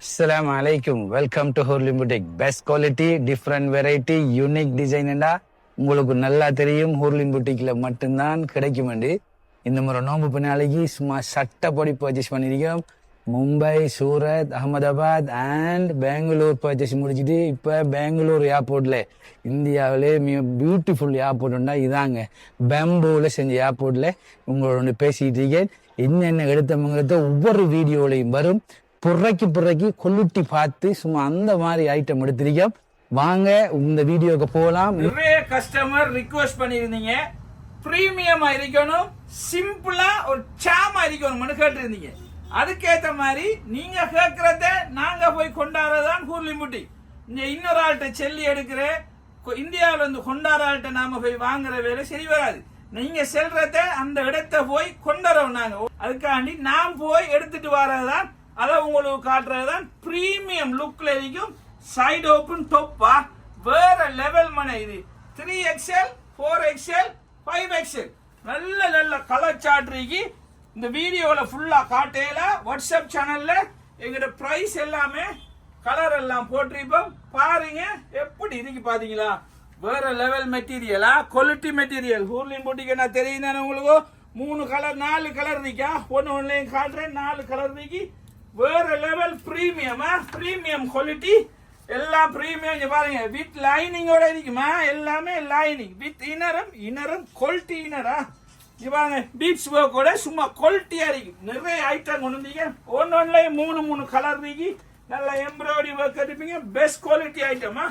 அஸ்லாம் அலைக்கும் welcome to ஹோர்லி boutique best quality different variety unique டிசைன்டா உங்களுக்கு நல்லா தெரியும். ஹோர்லின் புட்டிக்ல மட்டும்தான் கிடைக்கும் இந்த முறை நோம்பு பின்னாளைக்கு சும்மா சட்டப்படி பர்ச்சேஸ் பண்ணியிருக்கோம் மும்பை சூரத் அகமதாபாத் அண்ட் பெங்களூர் பர்ச்சேஸ் முடிச்சுட்டு இப்போ பெங்களூர் ஏர்போர்ட்டில் இந்தியாவிலே மிக பியூட்டிஃபுல் ஏர்போர்ட்னா இதாங்க. பெம்பூவில் செஞ்ச ஏர்போர்ட்டில் உங்களோட பேசிகிட்டு இருக்கேன். என்னென்ன எடுத்தவங்கிறத ஒவ்வொரு வீடியோலையும் வரும். புறக்கி புறக்கி கொல்லுட்டி பார்த்து சும்மா அந்த மாதிரி ஐட்டம் எடுத்திருக்கோம் வாங்க இந்த வீடியோக்கு போகலாம். நிறைய கஸ்டமர் ரிக்வெஸ்ட் பண்ணியிருந்தீங்க. பிரீமியமா இருக்கணும் சிம்பிளா ஒரு சாமா இருக்கணும்னு கேட்டிருந்தீங்க. அதுக்கேத்த மாதிரி நீங்க கேட்கறத நாங்க போய் கொண்டாடுறதான் கூர்லிமுட்டி இங்க இன்னொரு ஆள்கிட்ட செல்லி எடுக்கிற கொ- இந்தியாவுல இருந்து கொண்டாடுற ஆள்கிட்ட நாம போய் வாங்குற வேலை சரி வராது. நீங்க செல்றத அந்த இடத்த போய் கொண்டாடுறோம் நாங்க. அதுக்காண்டி நாம் போய் எடுத்துட்டு வரதான் அதை உங்களுக்கு காட்டுறதுதான் ப்ரீமியம் லுக்கில் இருக்கும் சைடு ஓப்பன் டொப்பா வேற லெவல் மனை இது. Three XL four XL five XL நல்ல நல்ல கலர் சாட்ரிக்கு இந்த வீடியோவில் ஃபுல்லாக காட்டையில் வாட்ஸ்அப் சேனலில் எங்களோட ப்ரைஸ் எல்லாமே கலர் எல்லாம் போட்டிருப்போம். பாருங்க எப்படி இருக்கு பார்த்தீங்களா வேற லெவல் மெட்டீரியலா குவாலிட்டி மெட்டீரியல் ஹூர்லின் போட்டிக்கு என்ன தெரியும் தானே உங்களுக்கு? மூணு கலர் நாலு கலர் இருக்கா? ஒன்று ஒன்றுலையும் காட்டுறேன். நாலு கலர் இருக்கு. வேற லெவல் ப்ரீமியமா ப்ரீமியம் குவாலிட்டி எல்லாம் ப்ரீமியம் இங்க பாருங்க. வித் லைனிங்கோட இருக்குமா எல்லாமே லைனிங் வித் இனரம் இனரம் குவாலிட்டி இனரா? இங்கே பாருங்க. பீட்ஸ் ஒர்க்கோட சும்மா குவாலிட்டியாக இருக்கு. நிறைய ஐட்டம் கொண்டு வந்தீங்க. ஒன்று ஒன்னுலயும் மூணு மூணு கலர் இருக்கு. நல்ல எம்ப்ராய்டரி ஒர்க் எடுப்பீங்க. பெஸ்ட் குவாலிட்டி ஐட்டமா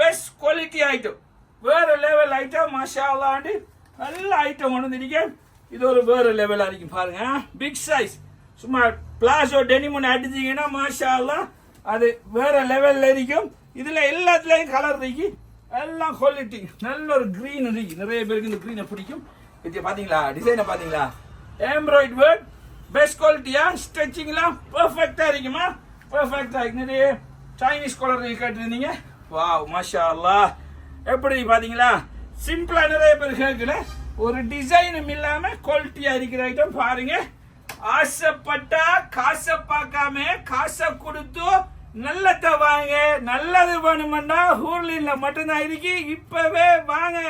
பெஸ்ட் குவாலிட்டி ஐட்டம் வேற லெவல் ஐட்டம் மஷாலாண்டு நல்ல ஐட்டம் கொண்டு வந்துருக்கேன் இது ஒரு வேற லெவலாக இருக்கும் பாருங்க. பிக் சைஸ் சும்மா பிளாசோ டெனிமன் அடிச்சிங்கன்னா மாஷாலாம் அது வேற லெவலில் இருக்கும். இதில் எல்லாத்துலேயும் கலர் இருக்கு. எல்லாம் குவாலிட்டி நல்ல ஒரு க்ரீன் இருக்கு. நிறைய பேருக்கு இந்த க்ரீனை பிடிக்கும். இது பார்த்தீங்களா டிசைனை பார்த்தீங்களா எம்ப்ராய்ட் ஒர்க் பெஸ்ட் குவாலிட்டியா ஸ்ட்ரெச்சிங்லாம் பர்ஃபெக்டாக இருக்குமா? பர்ஃபெக்டாக இருக்கு. நிறைய சைனீஸ் கலர் கேட்டிருந்தீங்க. வாவ் மாஷா அல்லா எப்படி பார்த்தீங்களா சிம்பிளாக நிறைய பேர் கேட்கல. ஒரு டிசைனும் இல்லாமல் குவாலிட்டியாக இருக்கிற ஐட்டம் பாருங்கள் ஆசைப்பட்டா காசை பார்க்காம காசை கொடுத்து நல்லதை வாங்க நல்லது வேணுமெண்டா ஹூர்லின்ல மட்டும்தான் இருக்கு. இப்பவே வாங்க.